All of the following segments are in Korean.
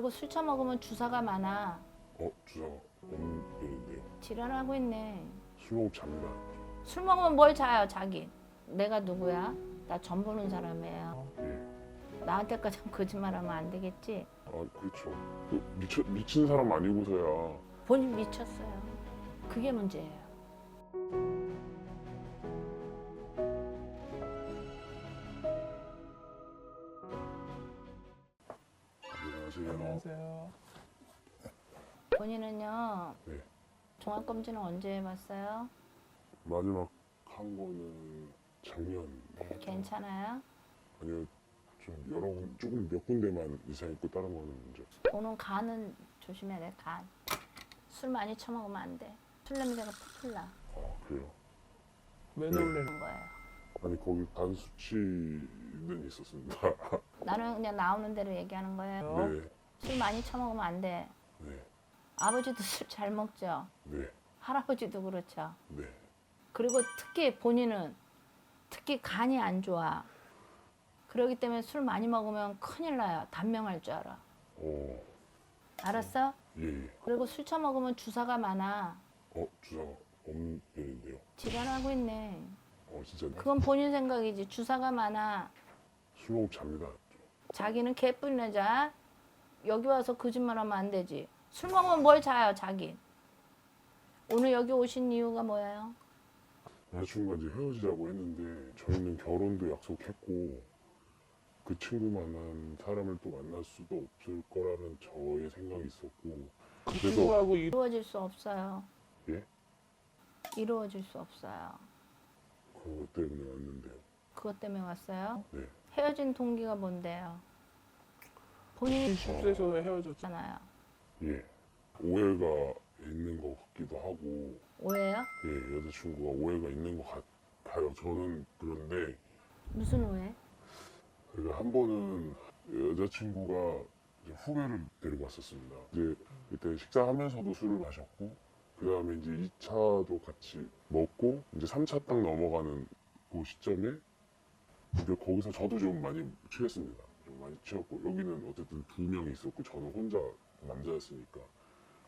그리고 술 처먹으면 주사가 많아. 어 주사가 없는데요. 지랄하고 있네. 술 먹으면 잡니다. 술 먹으면 뭘 자요, 자기? 내가 누구야? 나전 보는 사람이에요. 예. 나한테까지 거짓말하면 안 되겠지? 아 그렇죠. 그 미쳐, 미친 사람 아니고서야 본인 미쳤어요. 그게 문제예요. 안녕하세요. 본인은요. 네. 종합검진은 언제 해봤어요? 마지막 한 거는 작년 괜찮아요? 아니요 좀 여러 군 조금 몇 군데만 이상했고 다른 거는 이제 오늘 간은 조심해야 돼, 간. 술 많이 처먹으면 안 돼. 술 냄새가 풀풀 나. 아 그래요. 왜 네. 놀래는 그런 거예요. 아니 거기 간 수치는 있었습니다. 나는 그냥 나오는 대로 얘기하는. 거예요? 네, 술 많이 처먹으면 안 돼. 네, 아버지도 술 잘 먹죠. 네, 할아버지도 그렇죠. 네. 그리고 특히 본인은 특히 간이 안 좋아. 그러기 때문에 술 많이 먹으면 큰일 나요. 단명할 줄 알아. 어, 알았어? 예, 예. 그리고 술 처먹으면 주사가 많아. 어 주사가 없는데요. 지랄하고 있네. 어 진짜 그건 본인 생각이지. 주사가 많아. 술 먹으면 잡니다. 자기는 개뿔 내자. 여기 와서 거짓말하면 안 되지. 술 먹으면 뭘 자요, 자기. 오늘 여기 오신 이유가 뭐예요? 여자친구가 이제 헤어지자고 했는데 저희는 결혼도 약속했고 그 친구만한 사람을 또 만날 수도 없을 거라는 저의 생각이 있었고 그 그래서 친구하고 이 이루어질 수 없어요. 예? 이루어질 수 없어요. 그것 때문에 왔는데요. 그것 때문에 왔어요? 네. 헤어진 동기가 뭔데요? 본인이 20세에서 헤어졌잖아. 있잖아요. 예. 오해가 있는 것 같기도 하고 오해요? 예, 여자친구가 오해가 있는 것 같아요. 저는 그런데 무슨 오해? 그러니까 한 번은 여자친구가 이제 후배를 데리고 왔었습니다. 이제 그때 식사하면서도 술을 마셨고 그 다음에 이제 2차도 같이 먹고 이제 3차 딱 넘어가는 그 시점에 이제 거기서 저도 좀 많이 취했습니다. 좀 많이 취했고 여기는 어쨌든 두 명이 있었고 저는 혼자 남자였으니까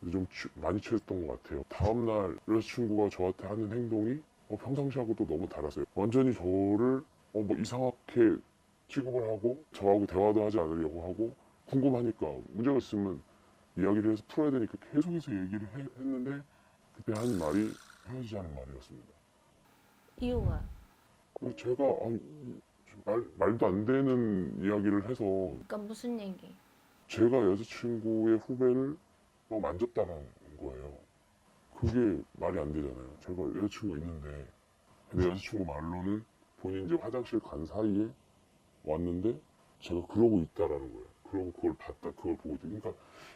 근데 좀 취- 많이 취했던 것 같아요. 다음날 여자친구가 저한테 하는 행동이 어, 평상시하고 또 너무 달랐어요. 완전히 저를 어, 뭐 이상하게 취급을 하고 저하고 대화도 하지 않으려고 하고 궁금하니까 문제가 있으면 이야기를 해서 풀어야 되니까 계속해서 얘기를 해- 했는데 그때 한 말이 헤어지자는 말이었습니다. 이유가 그래서 제가 아, 말, 말도 안 되는 이야기를 해서 그러니까 무슨 얘기? 제가 여자친구의 후배를 뭐 만졌다는 거예요. 그게 말이 안 되잖아요. 제가 여자친구가 있는데 근데 여자친구 말로는 본인이 이제 화장실 간 사이에 왔는데 제가 그러고 있다라는 거예요. 그러고 그걸 봤다, 그걸 보고 있다. 그러니까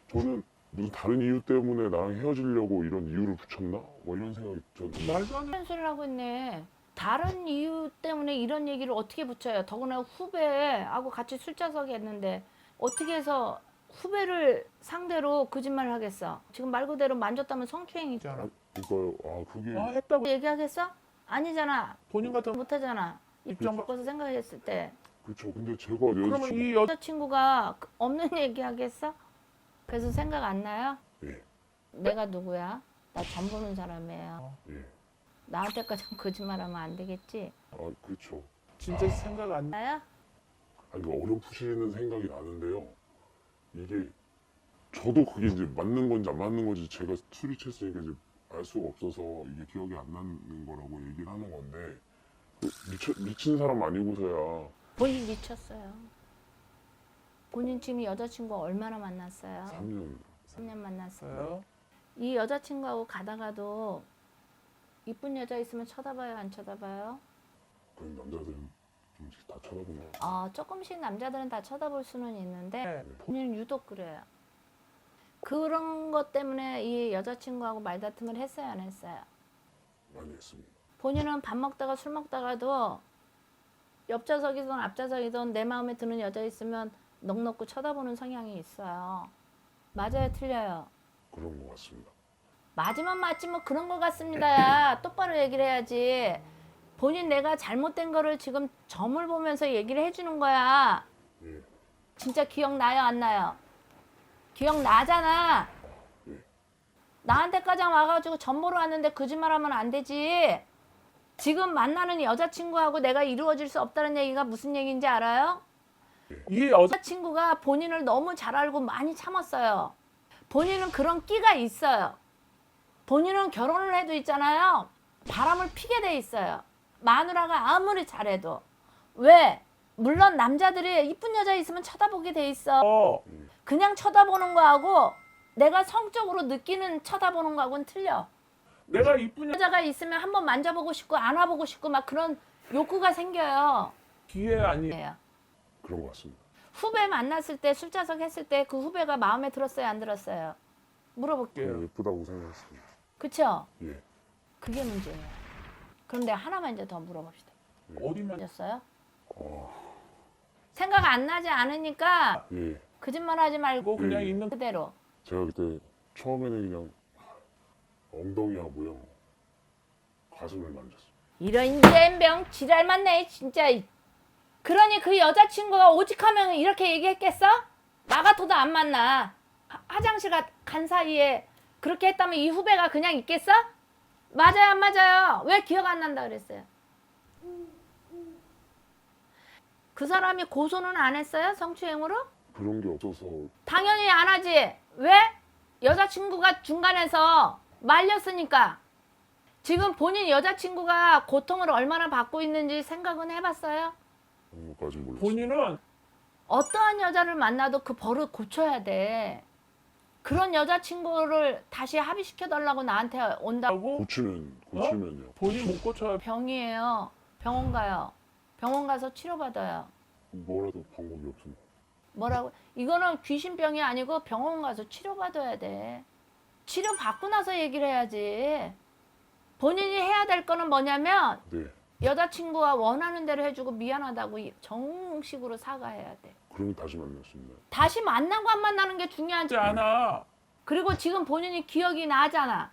저는 무슨 다른 이유 때문에 나랑 헤어지려고 이런 이유를 붙였나? 뭐 이런 생각이 저는 말도 안 돼. 한 소리를 하고 있네. 다른 이유 때문에 이런 얘기를 어떻게 붙여요? 더구나 후배하고 같이 술자석에 했는데 어떻게 해서 후배를 상대로 거짓말을 하겠어? 지금 말 그대로 만졌다면 성추행이죠. 있잖아. 이거 아 그게 아 했다고 얘기하겠어? 아니잖아. 본인 같은 못하잖아. 입장 바 바꿔서 생각했을 때 그렇죠. 근데 제가 그러면 여자친구 이 여, 여자친구가 그 없는 얘기 하겠어? 그래서 생각 안 나요? 예, 내가 누구야? 나 전 보는 사람이에요. 예. 나한테까지 거짓말하면 안 되겠지? 아 그렇죠. 진짜 생각 안 나. 나야? 아니 그 어렴풋이는 생각이 나는데요. 이게 저도 그게 이제 맞는 건지 안 맞는 건지 제가 술이 취했으니까 이제 알 수가 없어서 이게 기억이 안 나는 거라고 얘기를 하는 건데 그 미쳐, 미친 사람 아니고서야 본인 미쳤어요. 본인 지금 여자친구 얼마나 만났어요? 3년 3년 만났어요. 어요? 이 여자친구하고 가다가도 이쁜 여자 있으면 쳐다봐요, 안 쳐다봐요? 그런 남자들은 좀씩 다 쳐다보는 거 어, 조금씩 남자들은 다 쳐다볼 수는 있는데 네. 본인은 유독 그래요. 그런 것 때문에 이 여자친구하고 말다툼을 했어요, 안 했어요? 많이 했습니다. 본인은 밥 먹다가 술 먹다가도 옆좌석이든 앞좌석이든 내 마음에 드는 여자 있으면 넋놓고 쳐다보는 성향이 있어요. 맞아요, 틀려요? 그런 것 같습니다. 맞으면 맞지 뭐 그런 것 같습니다야. 똑바로 얘기를 해야지. 본인 내가 잘못된 거를 지금 점을 보면서 얘기를 해주는 거야. 예, 진짜 기억나요, 안 나요? 기억나잖아. 예. 나한테까지 와가지고 전보러 왔는데 거짓말하면 안 되지. 지금 만나는 여자친구하고 내가 이루어질 수 없다는 얘기가 무슨 얘기인지 알아요? 이 여자 여자친구가 본인을 너무 잘 알고 많이 참았어요. 본인은 그런 끼가 있어요. 본인은 결혼을 해도 있잖아요. 바람을 피게 돼 있어요. 마누라가 아무리 잘해도. 왜? 물론 남자들이 이쁜 여자 있으면 쳐다보게 돼 있어. 어, 그냥 쳐다보는 거하고 내가 성적으로 느끼는 쳐다보는 거하고는 틀려. 내가 이쁜 여 여자가 있으면 한번 만져보고 싶고 안아보고 싶고 막 그런 욕구가 생겨요. 기회 아니 예. 그런 것 같습니다. 후배 만났을 때 술자석 했을 때 그 후배가 마음에 들었어요 안 들었어요? 물어볼게요. 예. 예쁘다고 생각했습니다. 그쵸? 예. 그게 문제예요. 그런데 하나만 이제 더 물어봅시다. 어디면 졌어요? 어, 생각 안 나지 않으니까 예. 거짓말 하지 말고 그냥 음. 있는 그대로. 제가 그때 처음에는 그냥 엉덩이하고요 가슴을 만졌어요. 이런 잼병 지랄 맞네 진짜. 그러니 그 여자친구가 오직하면 이렇게 얘기했겠어? 나 같아도 안 만나. 하- 화장실 가- 간 사이에 그렇게 했다면 이 후배가 그냥 있겠어? 맞아요 안 맞아요? 왜 기억 안 난다 그랬어요? 그 사람이 고소는 안 했어요? 성추행으로? 그런 게 없어서 당연히 안 하지. 왜? 여자친구가 중간에서 말렸으니까. 지금 본인 여자친구가 고통을 얼마나 받고 있는지 생각은 해봤어요? 그런 것까지 몰랐어요. 본인은 어떠한 여자를 만나도 그 버릇 고쳐야 돼. 그런 여자친구를 다시 합의시켜달라고 나한테 온다고? 고치면 고치면요. 본인 못 고쳐야 병이에요. 병원 가요. 병원 가서 치료받아요. 뭐라도 방법이 없습니다. 뭐라고? 이거는 귀신병이 아니고 병원 가서 치료받아야 돼. 치료받고 나서 얘기를 해야지. 본인이 해야 될 거는 뭐냐면 네. 여자친구가 원하는 대로 해주고 미안하다고 이- 정식으로 사과해야 돼. 그러면 다시 만났습니다. 다시 만나고 안 만나는 게 중요하지. 하지 않아. 그리고 지금 본인이 기억이 나잖아.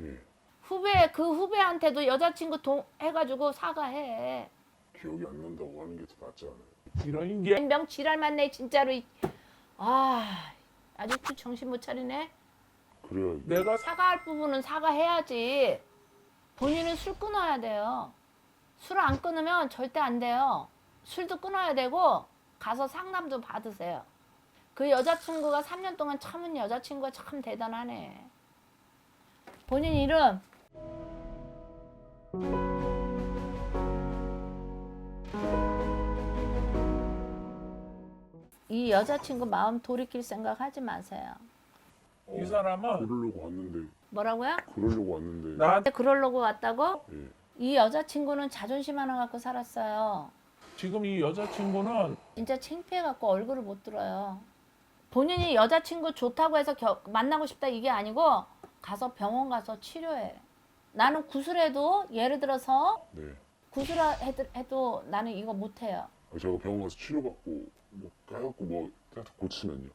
예. 후배 그 후배한테도 여자친구 동 해가지고 사과해. 기억이 안 난다고 하는 게 더 낫지 않아요? 이런 게 명 지랄 맞네 진짜로. 이- 아 아직도 정신 못 차리네. 그래야 내가 사과할 부분은 사과해야지. 본인은 술 끊어야 돼요. 술안 끊으면 절대 안 돼요. 술도 끊어야 되고 가서 상담도 받으세요. 그 여자친구가 3년 동안 참은 여자친구가 참 대단하네. 본인 이름 이 여자친구 마음 돌이킬 생각 하지 마세요. 이 사람은 그러려고 왔는데 뭐라고요? 그러려고 왔는데 나한테 그러려고 왔다고? 예. 이 여자친구는 자존심 하나 갖고 살았어요. 지금 이 여자친구는 진짜 창피해 갖고 얼굴을 못 들어요. 본인이 여자친구 좋다고 해서 겨- 만나고 싶다 이게 아니고 가서 병원 가서 치료해. 나는 구술해도 예를 들어서 네. 구술해도 나는 이거 못 해요. 아, 제가 병원 가서 치료받고 뭐 까갖고 뭐 고치면요.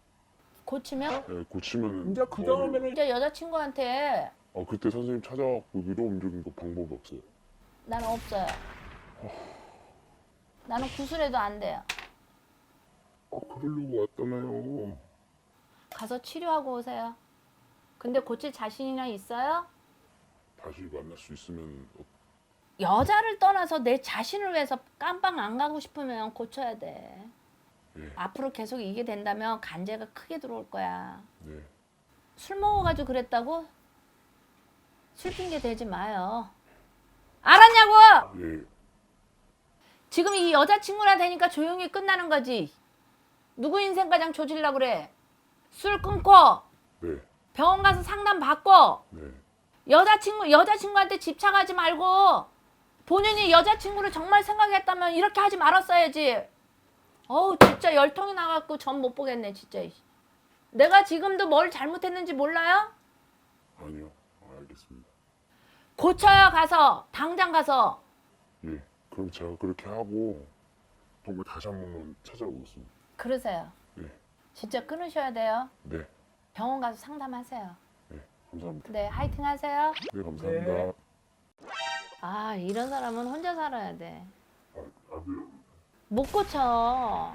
고치면 예, 고치면은 이제 그 다음에는 진짜 여자친구한테 아 그때 선생님 찾아갖고 위로 옮기는 거 방법이 없어요. 나는 없어요. 나는 구술해도 안 돼요. 아 그러려고 왔잖아요. 가서 치료하고 오세요. 근데 고칠 자신이나 있어요? 다시 만날 수 있으면 어, 여자를 떠나서 내 자신을 위해서 깜빵 안 가고 싶으면 고쳐야 돼. 예. 앞으로 계속 이게 된다면 간제가 크게 들어올 거야. 네. 술 먹어가지고 그랬다고? 술 핑계 대지 마요. 알았냐고! 예. 지금 이 여자친구나 되니까 조용히 끝나는 거지. 누구 인생 가장 조질라 그래? 술 끊고 네. 병원 가서 상담 받고 네. 여자친구 여자친구한테 집착하지 말고 본인이 여자친구를 정말 생각했다면 이렇게 하지 말았어야지. 어우 진짜 열통이 나갖고 전 못 보겠네 진짜. 내가 지금도 뭘 잘못했는지 몰라요? 아니요. 아, 알겠습니다. 고쳐요 가서 당장 가서 예. 그럼 제가 그렇게 하고 정말 다시 한 번만 찾아오겠습니다. 그러세요. 네. 진짜 끊으셔야 돼요. 네. 병원 가서 상담하세요. 네. 감사합니다. 네 화이팅 하세요. 네 감사합니다. 네. 아 이런 사람은 혼자 살아야 돼. 아, 아, 네. 못 고쳐.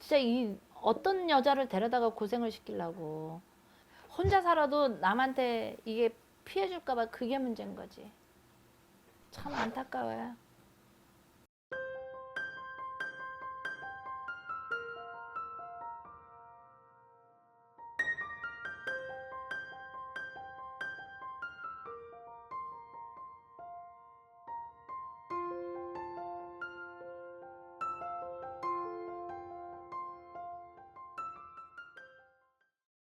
진짜 이 어떤 여자를 데려다가 고생을 시키려고 혼자 살아도 남한테 이게 피해 줄까봐 그게 문제인 거지. 참 안타까워요